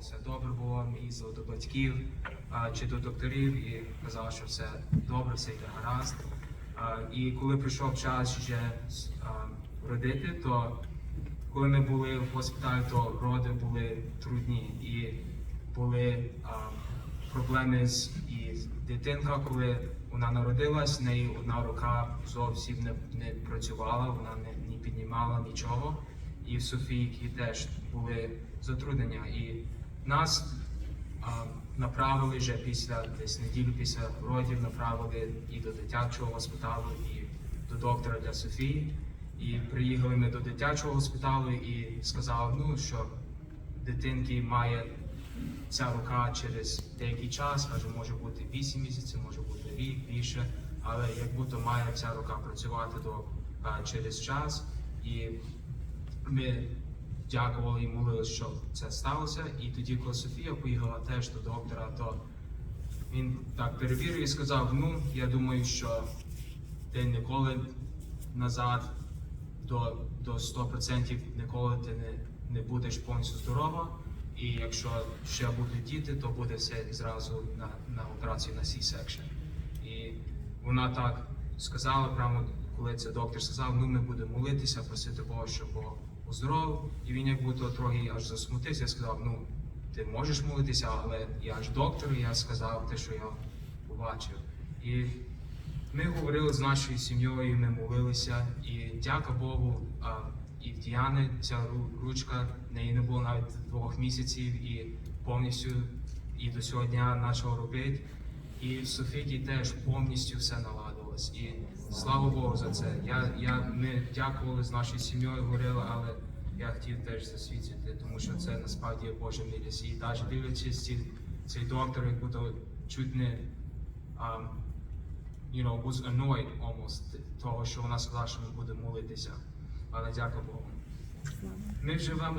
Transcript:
Все добре було. Ми їздили до батьків а, чи до докторів і казали, що все добре, все йде гаразд. А, І коли прийшов час вже а, родити, то коли ми були в госпіталі, то роди були трудні і були а, проблеми з і дитинка, коли вона народилась, в неї одна рука зовсім не, не працювала, вона не, не піднімала нічого. І в Софійки теж були затруднення. І нас а, направили вже після десь неділю після родів, направили і до дитячого госпіталю, і до доктора для Софії. І приїхали ми до дитячого госпіталю і сказали, ну що дитинки має ця рука через деякий час, каже, може бути 8 місяців, може бути рік більше, але як будто має ця рука працювати до а, через час. І ми дякували і молилися, що це сталося. І тоді, коли Софія поїхала теж до доктора, то він так перевірив і сказав: ну, я думаю, що ти ніколи назад до, до 100% ніколи ти не, не будеш повністю здорова. І якщо ще будуть діти, то буде все зразу на, на операцію на C-section. І вона так сказала, прямо коли це доктор сказав, ну ми будемо молитися, просити Бога, щоб Бог оздоровив. І він як будто трохи аж засмутився, сказав, ну ти можеш молитися, але я ж доктор, і я сказав те, що я побачив. І ми говорили з нашою сім'єю, ми молилися, і дяка Богу, і в Діани ця ручка, неї не було навіть двох місяців, і повністю і до цього дня почала робити. І в Софіті теж повністю все наладилось. І слава Богу за це. Я, я, ми дякували з нашою сім'єю, говорили, але я хотів теж засвідчити, тому що це насправді є Божа милість. І навіть дивлячись ці, цей доктор, як будто чуть не um, you know, was annoyed almost того, що вона сказала, що ми будемо молитися. Але дякую Богу. Ми живемо